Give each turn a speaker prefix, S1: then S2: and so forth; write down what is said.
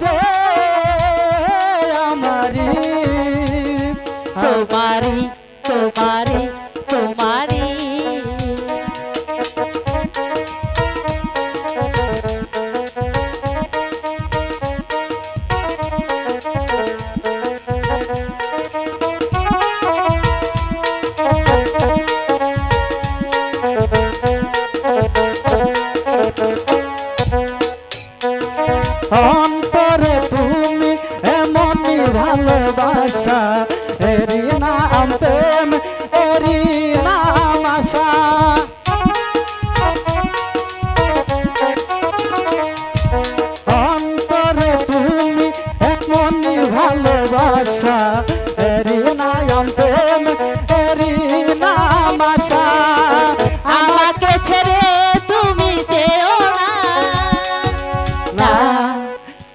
S1: যে আমারি।
S2: তোমারি তোমারি তোমারি।
S1: অন্তরে তুমি এমনই ভালোবাসা। এরি নাম প্রেম এরি নাম আশা। অন্তরে তুমি এমনই ভালোবাসা।